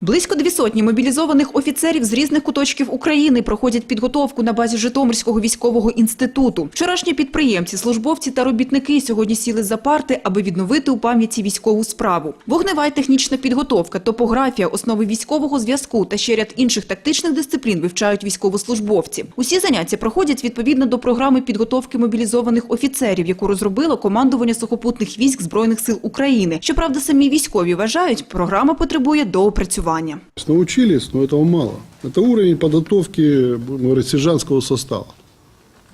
Близько дві сотні мобілізованих офіцерів з різних куточків України проходять підготовку на базі Житомирського військового інституту. Вчорашні підприємці, службовці та робітники сьогодні сіли за парти, аби відновити у пам'яті військову справу. Вогнева й технічна підготовка, топографія, основи військового зв'язку та ще ряд інших тактичних дисциплін вивчають військовослужбовці. Усі заняття проходять відповідно до програми підготовки мобілізованих офіцерів, яку розробило командування сухопутних військ Збройних сил України. Щоправда, самі військові вважають, програма потребує доопрацювання. Есть Научились, но этого мало. Это уровень подготовки, говорить, сержантского состава.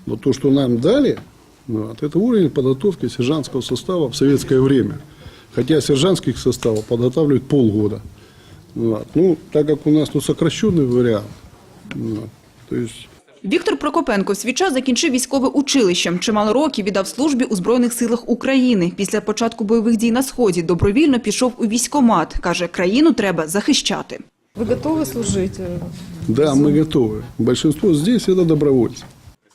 Вот то, что нам дали, вот, это уровень подготовки сержантского состава в советское время. Хотя сержантских составов подготавливают полгода. Вот. Ну, так как у нас тут сокращенный вариант, вот, то есть Віктор Прокопенко в свій час закінчив військове училище. Чимало років віддав службі у Збройних силах України. Після початку бойових дій на Сході добровільно пішов у військомат. Каже, країну треба захищати. Вы готовы служить? э, да, мы готовы. Большинство здесь это добровольцы.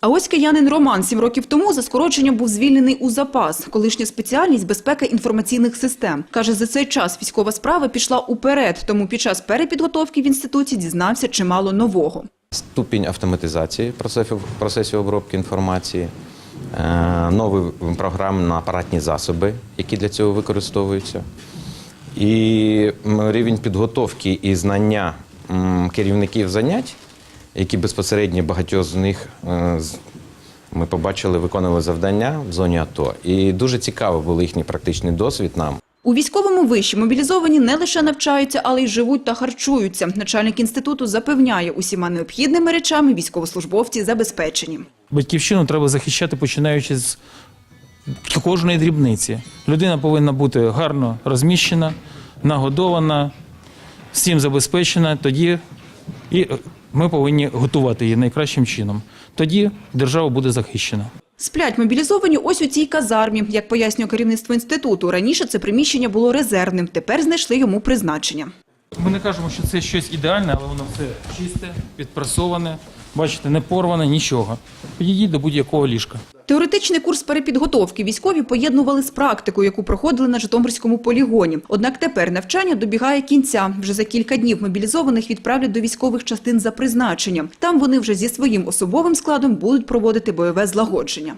А ось киянин Роман сім років тому за скороченням був звільнений у запас. Колишня спеціальність – безпека інформаційних систем. Каже, за цей час військова справа пішла уперед, тому під час перепідготовки в інституті дізнався чимало нового. ступінь автоматизації процесів, процесів обробки інформації, е, нові програмно-апаратні засоби, які для цього використовуються, і рівень підготовки і знання керівників занять, які безпосередньо багатьох з них е, ми побачили, виконували завдання в зоні АТО. І дуже цікаво був їхній практичний досвід нам. У військовому виші мобілізовані не лише навчаються, але й живуть та харчуються. Начальник інституту запевняє, усіма необхідними речами військовослужбовці забезпечені. Батьківщину треба захищати, починаючи з кожної дрібниці. Людина повинна бути гарно розміщена, нагодована, всім забезпечена. Тоді і ми повинні готувати її найкращим чином. Тоді держава буде захищена. Сплять мобілізовані ось у цій казармі. Як пояснює керівництво інституту, раніше це приміщення було резервним, тепер знайшли йому призначення. Ми не кажемо, що це щось ідеальне, але воно все чисте, підпрасоване. Бачите, не порване, нічого. Підійдіть до будь-якого ліжка. Теоретичний курс перепідготовки військові поєднували з практикою, яку проходили на Житомирському полігоні. Однак тепер навчання добігає кінця. Вже за кілька днів мобілізованих відправлять до військових частин за призначенням. Там вони вже зі своїм особовим складом будуть проводити бойове злагодження.